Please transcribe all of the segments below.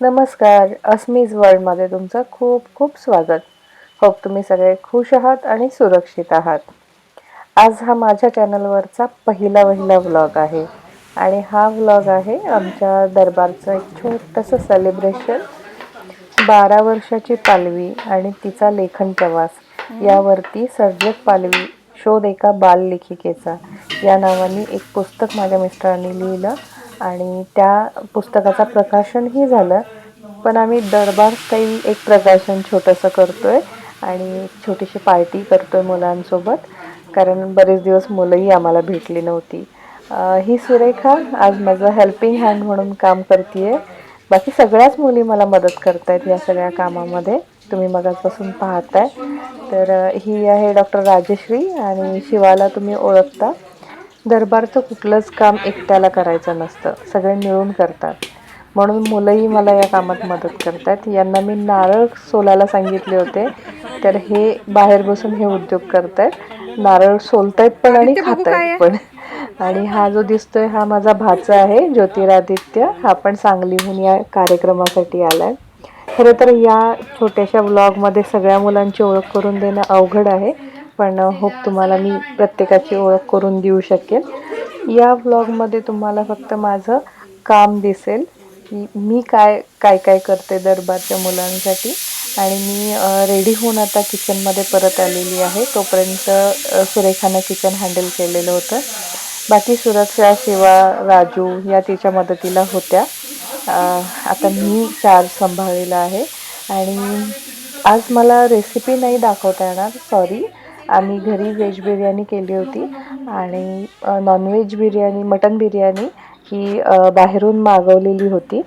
नमस्कार अस्मीज वर्ल्डमध्ये तुमचं खूप खूप स्वागत. होप तुम्ही सगळे खुश आहात आणि सुरक्षित आहात. आज हा माझ्या चॅनलवरचा पहिला पहिला व्लॉग आहे आणि हा व्लॉग आहे आमच्या दरबारचं एक छोटंसं सेलिब्रेशन बारा वर्षाची पालवी आणि तिचा लेखन प्रवास. यावरती सर्जक पालवी शोध एका बाललेखिकेचा. या नावाने एक पुस्तक माझ्या मिस्टरांनी लिहिलं. आणि त्या पुस्तकाचं प्रकाशनही झालं. पण आम्ही दरबार स्टाईल एक प्रकाशन छोटंसं करतो आहे आणि एक छोटीशी पार्टी करतो आहे मुलांसोबत. कारण बरेच दिवस मुलंही आम्हाला भेटली नव्हती. ही सुरेखा आज माझं हेल्पिंग हँड म्हणून काम करते बाकी सगळ्याच मुली मला मदत करत आहेत या सगळ्या कामामध्ये. तुम्ही मगाचपासून पाहताय. तर ही आहे डॉक्टर राजश्री आणि शिवाला तुम्ही ओळखता. दरबारचं कुठलंच काम एकट्याला करायचं नसतं. सगळे मिळून करतात. म्हणून मुलंही मला या कामात मदत करतात. यांना मी नारळ सोलायला सांगितले होते. तर हे बाहेर बसून हे उद्योग करतायत. नारळ सोलतायत पण आणि खातायत पण. आणि हा जो दिसतोय हा माझा भाचा आहे ज्योतिरादित्य. हा पण सांगलीहून या कार्यक्रमासाठी आलाय. खरं तर या छोट्याशा व्लॉगमध्ये सगळ्या मुलांची ओळख करून देणं अवघड आहे. पण होप तुम्हाला मी प्रत्येकाची ओळख करून देऊ शकेन या व्लॉगमध्ये तुम्हाला फक्त माझं काम दिसेल की मी काय काय काय करते दरबारच्या मुलांसाठी. आणि मी रेडी होऊन आता किचनमध्ये परत आलेली आहे. तोपर्यंत सुरेखानं किचन हँडल केलेलं होतं. बाकी सुरक्षा शिवा राजू या तिच्या मदतीला होत्या. आता मी चार्ज सांभाळलेला आहे. आणि आज मला रेसिपी नाही दाखवता येणार. सॉरी आम्ही घरी व्हेज बिर्याणी केली होती. आणि non veg biryani mutton biryani ही बाहेरून मागवलेली होती.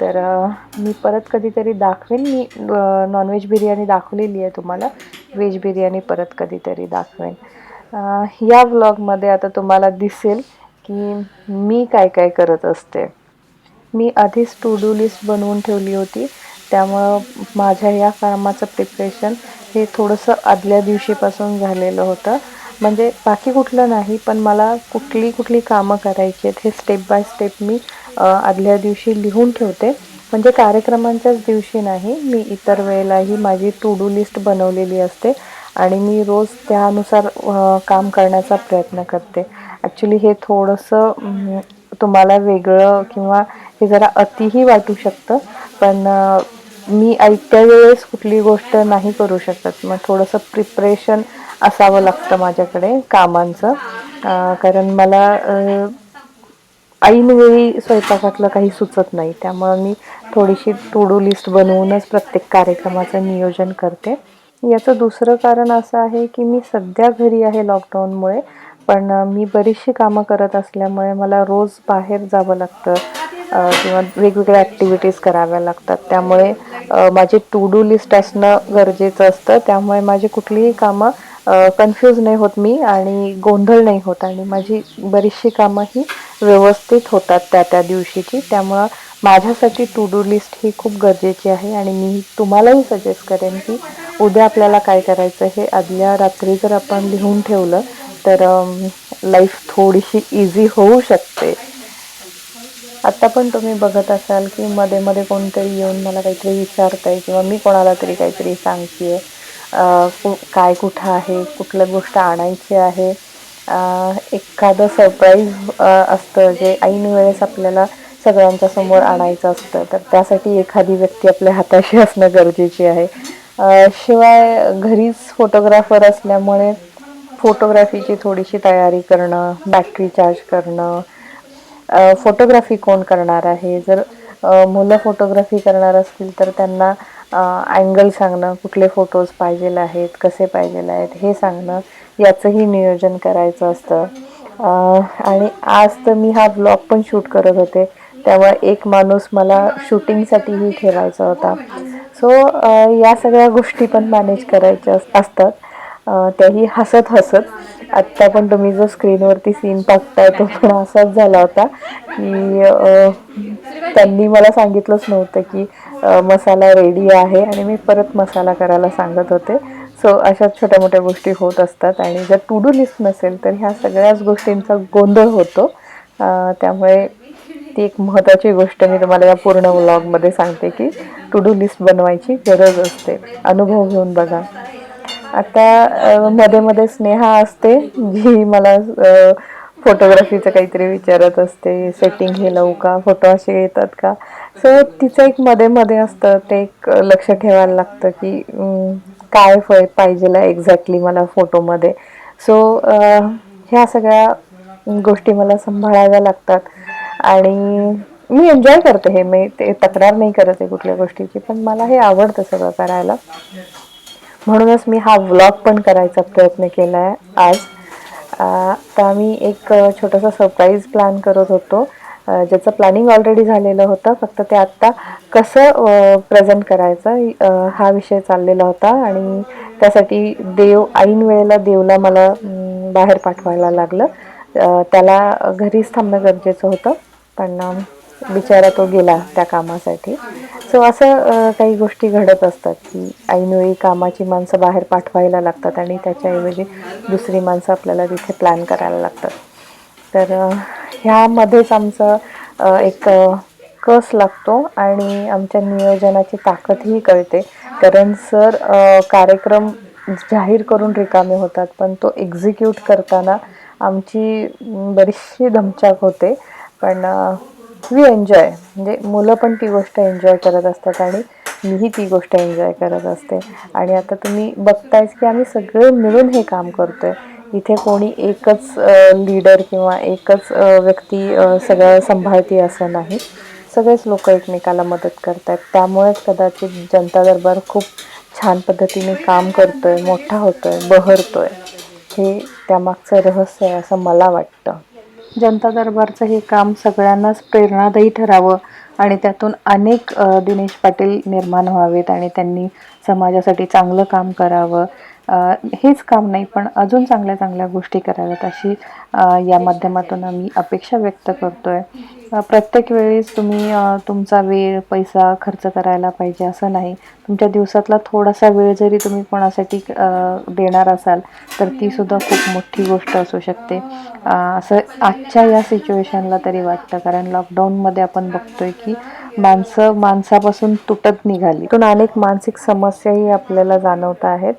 तर मी परत कधीतरी दाखवेन. मी नॉनव्हेज बिर्याणी दाखवलेली आहे तुम्हाला. व्हेज बिर्याणी परत कधीतरी दाखवेन. या व्लॉगमध्ये आता तुम्हाला दिसेल की मी काय काय करत असते. मी आधीच टू डू लिस्ट बनवून ठेवली होती. त्यामुळं माझ्या या कामाचं प्रिपरेशन हे थोडंसं आदल्या दिवशीपासून झालेलं होतं. म्हणजे बाकी कुठलं नाही पण मला कुठली कुठली कामं करायची आहेत हे स्टेप बाय स्टेप मी आदल्या दिवशी लिहून ठेवते. म्हणजे कार्यक्रमांच्याच दिवशी नाही मी इतर वेळेलाही माझी टू डू लिस्ट बनवलेली असते आणि मी रोज त्यानुसार काम करण्याचा प्रयत्न करते. ॲक्च्युली हे थोडंसं तुम्हाला वेगळं किंवा हे जरा अतिही वाटू शकतं पण मी ऐकत्या वेळेस कुठली गोष्ट नाही करू शकत. मग थोडंसं प्रिपरेशन असावं लागतं माझ्याकडे कामांचं. कारण मला ऐनवेळी स्वयंपाकातलं काही सुचत नाही. त्यामुळं मी थोडीशी टू डू लिस्ट बनवूनच प्रत्येक कार्यक्रमाचं नियोजन करते. याचं दुसरं कारण असं आहे की मी सध्या घरी आहे लॉकडाऊनमुळे पण मी बरीचशी कामं करत असल्यामुळे मला रोज बाहेर जावं लागतं. किंवा वेगवेगळ्या ॲक्टिव्हिटीज कराव्या लागतात. त्यामुळे माझी टू डू लिस्ट असणं गरजेचं असतं. त्यामुळे माझी कुठलीही कामं कन्फ्यूज नाही होत मी आणि गोंधळ नाही होत आणि माझी बरीचशी कामं ही व्यवस्थित होतात त्या त्या दिवशीची. त्यामुळं माझ्यासाठी टू डू लिस्ट ही खूप गरजेची आहे आणि मी तुम्हालाही सजेस्ट करेन की उद्या आपल्याला काय करायचं हे आदल्या रात्री जर आपण लिहून ठेवलं तर लाईफ थोडीशी इझी होऊ शकते. आत्ता पण तुम्ही बघत असाल की मध्ये मध्ये कोणतरी येऊन मला काहीतरी विचारतंय किंवा मी कोणाला तरी काहीतरी सांगते काय कुठं आहे कुठल्या गोष्ट आणायची आहे. एखादं सरप्राईज असतं जे ऐन वेळेस आपल्याला सगळ्यांच्या समोर आणायचं असतं. तर त्यासाठी एखादी व्यक्ती आपल्या हाताशी असणं गरजेची आहे. शिवाय घरीच फोटोग्राफर असल्यामुळे फोटोग्राफीची थोडीशी तयारी करणं बॅटरी चार्ज करणं फोटोग्राफी कोण करणार आहे? जर मुलं फोटोग्राफी करणार असतील तर त्यांना अँगल सांगणं कुठले फोटोज पाहिजेल आहेत कसे पाहिजेल आहेत हे सांगणं याचंही नियोजन करायचं असतं. आणि आज तर मी हा ब्लॉग पण शूट करत होते. तेव्हा एक माणूस मला शूटिंगसाठीही ठेवायचा होता. सो या सगळ्या गोष्टी पण मॅनेज करायच्या अस- असतात. त्याही हसत हसत. आत्ता पण तुम्ही जो स्क्रीनवरती सीन बघताय तो पण असाच झाला होता की त्यांनी मला सांगितलंच नव्हतं की मसाला रेडी आहे आणि मी परत मसाला करायला सांगत होते. सो अशा छोट्या मोठ्या गोष्टी होत असतात आणि जर टू डू लिस्ट नसेल तर ह्या सगळ्याच गोष्टींचा गोंधळ होतो. त्यामुळे ती एक महत्त्वाची गोष्ट मी तुम्हाला या पूर्ण व्लॉगमध्ये सांगते की टू डू लिस्ट बनवायची गरज असते. अनुभव घेऊन बघा. आता मध्ये मध्ये स्नेहा असते जी मला फोटोग्राफीचं काहीतरी विचारत असते सेटिंग हे लावू का फोटो असे येतात का? सो तिचं एक मध्ये मध्ये असतं ते एक लक्ष ठेवायला लागतं की काय फळ पाहिजेला एक्झॅक्टली मला फोटोमध्ये सो ह्या सगळ्या गोष्टी मला सांभाळाव्या लागतात. आणि मी एन्जॉय करते हे मी ते तक्रार नाही करत आहे कुठल्या गोष्टीची पण मला हे आवडतं सगळं करायला. म्हणूनच मी हा व्लॉग पण करायचा प्रयत्न केला आहे आज तर आम्ही एक छोटासा सरप्राईज प्लॅन करत होतो. ज्याचं प्लॅनिंग ऑलरेडी झालेलं होतं. फक्त ते आत्ता कसं प्रेझेंट करायचं हा विषय चाललेला होता. आणि त्यासाठी देव ऐन वेळेला देवला मला बाहेर पाठवायला लागलं. त्याला घरीच थांबणं गरजेचं होतं. पण बिचारा तो गेला त्या कामासाठी. सो असं काही गोष्टी घडत असतात की ऐनवेळी कामाची माणसं बाहेर पाठवायला लागतात आणि त्याच्याऐवजी दुसरी माणसं आपल्याला तिथे प्लॅन करायला लागतात. तर ह्यामध्येच आमचं एक कस लागतो आणि आमच्या नियोजनाची ताकदही कळते. कारण सर कार्यक्रम जाहीर करून रिकामे होतात पण तो एक्झिक्यूट करताना आमची बरीचशी धमचाक होते. पण वी एन्जॉय म्हणजे मुलं पण ती गोष्ट एन्जॉय करत असतात आणि मीही ती गोष्ट एन्जॉय करत असते. आणि आता तुम्ही बघतायच की आम्ही सगळे मिळून हे काम करतोय. इथे कोणी एकच लीडर किंवा एकच व्यक्ती सगळं सांभाळते असं नाही. सगळेच लोक एकमेकाला मदत करतात त्यामुळेच कदाचित जनता दरबार खूप छान पद्धतीने काम करतोय मोठा होतोय बहरतोय. हे त्यामागचं रहस्य आहे असं मला वाटतं. जनता दरबारचं हे काम सगळ्यांनाच प्रेरणादायी ठरावं आणि त्यातून अनेक दिनेश पाटील निर्माण व्हावेत आणि त्यांनी समाजासाठी चांगलं काम करावं. हेच काम नाही पण अजून चांगल्या चांगल्या गोष्टी कराव्यात अशी या माध्यमातून आम्ही अपेक्षा व्यक्त करतो आहे प्रत्येक वेळेस तुम्ही तुमचा वेळ पैसा खर्च करायला पाहिजे असं नाही. तुमच्या दिवसातला थोडासा वेळ जरी तुम्ही कोणासाठी देणार असाल तर ती सुद्धा खूप मोठी गोष्ट असू शकते. असं आजच्या या सिच्युएशनला तरी वाटतं कारण लॉकडाऊनमध्ये आपण बघतोय की माणसं माणसापासून तुटत निघाली. पण अनेक मानसिक समस्याही आपल्याला जाणवत आहेत.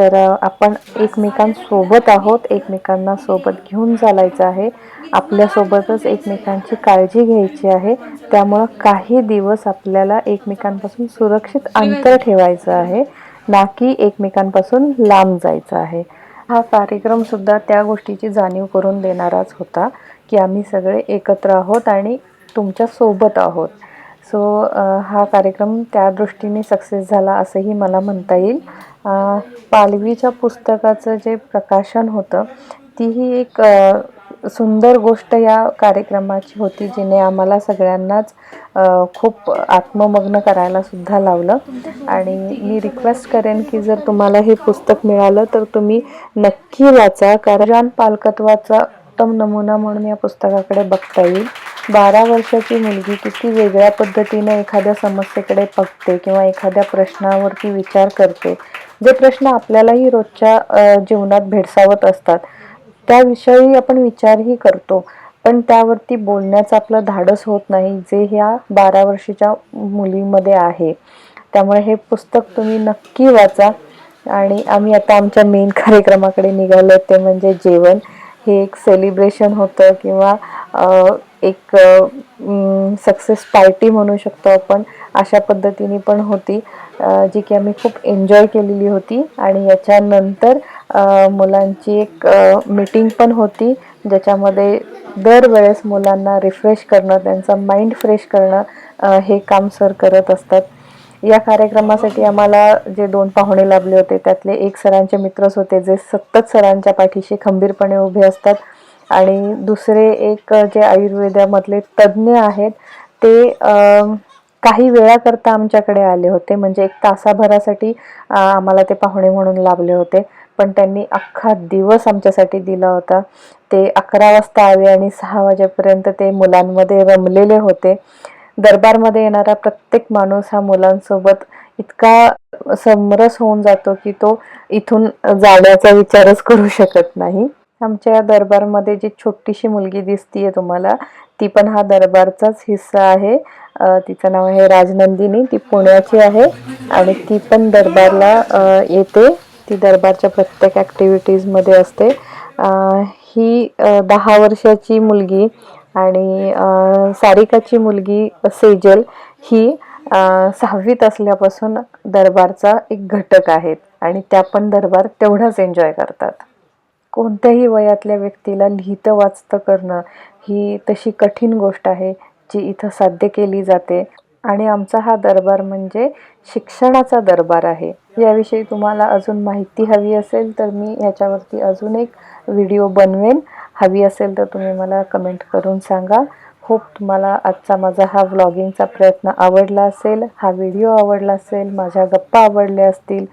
तर आपण एकमेकांसोबत आहोत. एकमेकांना सोबत घेऊन चालायचं आहे. आपल्यासोबतच एकमेकांची काळजी घ्यायची आहे. त्यामुळं काही दिवस आपल्याला एकमेकांपासून सुरक्षित अंतर ठेवायचं आहे. ना की एकमेकांपासून लांब जायचं आहे. हा कार्यक्रम सुद्धा त्या गोष्टीची जाणीव करून देणाराच होता की आम्ही सगळे एकत्र आहोत आणि तुमच्यासोबत आहोत. सो हा कार्यक्रम त्या दृष्टीने सक्सेस झाला असंही मला म्हणता येईल. पालवीच्या पुस्तकाचं जे प्रकाशन होतं तीही एक सुंदर गोष्ट या कार्यक्रमाची होती जिने आम्हाला सगळ्यांनाच खूप आत्ममग्न करायला सुद्धा लावलं. आणि मी रिक्वेस्ट करेन की जर तुम्हाला हे पुस्तक मिळालं तर तुम्ही नक्की वाचा कारण पालकत्वाचा उत्तम नमुना म्हणून या पुस्तकाकडे बघता येईल. बारा वर्षाची मुलगी किती वेगळ्या पद्धतीने एखाद्या समस्येकडे बघते किंवा एखाद्या प्रश्नावरती विचार करते. जे प्रश्न आपल्यालाही रोजच्या जीवनात भेडसावत असतात त्याविषयी आपण विचारही करतो. पण त्यावरती बोलण्याचं आपलं धाडस होत नाही जे ह्या बारा वर्षाच्या मुलीमध्ये आहे. त्यामुळे हे पुस्तक तुम्ही नक्की वाचा. आणि आम्ही आता आमच्या मेन कार्यक्रमाकडे निघालो ते म्हणजे जेवण. हे एक सेलिब्रेशन होतं किंवा एक सक्सेस पार्टी म्हणू शकतो आपण अशा पद्धतीने पण होती. जी की आम्ही खूप एन्जॉय केलेली होती आणि याच्यानंतर मुलांची एक मीटिंग पण होती ज्याच्यामध्ये दरवेळेस मुलांना रिफ्रेश करणं त्यांचं माइंड फ्रेश करणं हे काम सर करत असतात. या कार्यक्रमासाठी आम्हाला जे दोन पाहुणे लाभले होते त्यातले एक सरांचे मित्रच होते जे सतत सरांच्या पाठीशी खंबीरपणे उभे असतात. आणि दुसरे एक जे आयुर्वेदामधले तज्ज्ञ आहेत ते काही वेळाकरता आमच्याकडे आले होते. म्हणजे एक तासाभरासाठी आम्हाला ते पाहुणे म्हणून लाभले होते. पण त्यांनी अख्खा दिवस आमच्यासाठी दिला होता. ते अकरा वाजता आले आणि सहा वाजेपर्यंत ते मुलांमध्ये रमलेले होते. दरबारमध्ये येणारा प्रत्येक माणूस हा मुलांसोबत इतका समरस होऊन जातो की तो इथून जाण्याचा विचारच करू शकत नाही. आमच्या या दरबारमध्ये जी छोटीशी मुलगी दिसतीये तुम्हाला ती पण हा दरबारचाच हिस्सा आहे. तिचं नाव आहे राजनंदिनी ती पुण्याची आहे आणि ती पण दरबारला येते. ती दरबारच्या प्रत्येक ॲक्टिव्हिटीजमध्ये असते. ही दहा वर्षाची मुलगी आणि सारिकाची मुलगी सेजल ही सहावीत असल्यापासून दरबारचा एक घटक आहेत आणि त्या पण दरबार तेवढाच एन्जॉय करतात. कोणत्याही वयातल्या व्यक्तीला लिहितं वाचतं करणं ही तशी कठीण गोष्ट आहे जी इथं साध्य केली जाते. आणि आमचा हा दरबार म्हणजे शिक्षणाचा दरबार आहे. याविषयी तुम्हाला अजून माहिती हवी असेल तर मी ह्याच्यावरती अजून एक व्हिडिओ बनवेन. हवी असेल तर तुम्ही मला कमेंट करून सांगा. होप तुम्हाला आजचा माझा हा व्लॉगिंगचा प्रयत्न आवडला असेल हा व्हिडिओ आवडला असेल माझ्या गप्पा आवडल्या असतील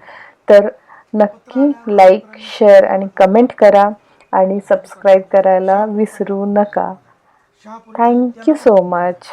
तर नक्की लाईक शेअर आणि कमेंट करा आणि सबस्क्राईब करायला विसरू नका. Thank you so much